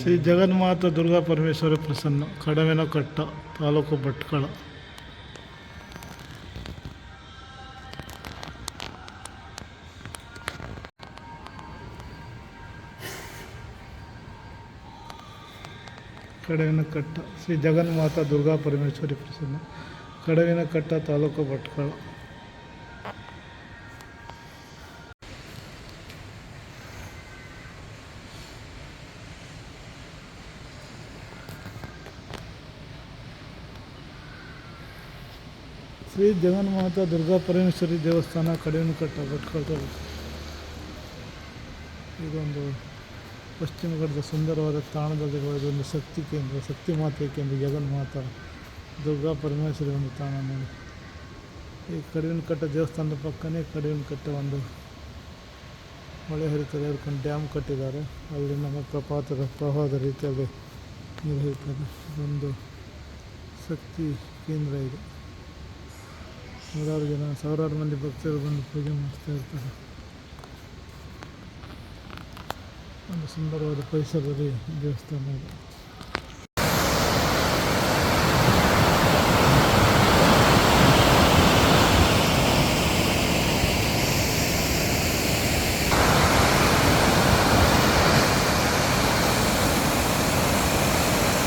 ಶ್ರೀ ಜಗನ್ಮಾತ ದುರ್ಗಾ ಪರಮೇಶ್ವರ ಪ್ರಸನ್ನ, ಕಡವಿನ ಕಟ್ಟ, ತಾಲೂಕು ಭಟ್ಕಳ. ಕಡವಿನ ಕಟ್ಟ, ಶ್ರೀ ಜಗನ್ಮಾತ ದುರ್ಗಾ ಪರಮೇಶ್ವರಿ ಪ್ರಸನ್ನ, ಕಡವಿನ ಕಟ್ಟ, ತಾಲೂಕು ಭಟ್ಕಳ. ಶ್ರೀ ಜಗನ್ಮಾತ ದುರ್ಗಾ ಪರಮೇಶ್ವರಿ ದೇವಸ್ಥಾನ ಕಡೆಯನ್ನು ಕಟ್ಟ ಕಟ್ಕೊಳ್ತಾರೆ ಇದೊಂದು ಪಶ್ಚಿಮ ಘಟ್ಟದ ಸುಂದರವಾದ ತಾಣದಲ್ಲಿ ಇದೊಂದು ಶಕ್ತಿ ಕೇಂದ್ರ, ಶಕ್ತಿ ಮಾತೆ ಕೇಂದ್ರ ಜಗನ್ಮಾತ ದುರ್ಗಾ ಪರಮೇಶ್ವರಿ ಒಂದು ತಾಣ ನೋಡಿ. ಈ ಕಡಿವಿನ ಕಟ್ಟ ದೇವಸ್ಥಾನದ ಪಕ್ಕನೇ ಕಡಿವಿನ ಕಟ್ಟ ಒಂದು ಮಳೆ ಹರಿತದೆ ಡ್ಯಾಮ್ ಕಟ್ಟಿದ್ದಾರೆ. ಅಲ್ಲಿ ನಮ್ಮ ಪ್ರಪಾತದ ಪ್ರವಾಹದ ರೀತಿಯಲ್ಲಿ ನೀರು ಹರಿತದೆ. ಇದೊಂದು ಶಕ್ತಿ ಕೇಂದ್ರ ಇದು. ನೂರಾರು ಜನ ಸಾವಿರಾರು ಮಂದಿ ಭಕ್ತರು ಬಂದು ಪೂಜೆ ಮಾಡ್ತಾ ಇರ್ತಾರೆ. ಒಂದು ಸುಂದರವಾದ ಪರಿಸರದಲ್ಲಿ ದೇವಸ್ಥಾನ ಇದೆ.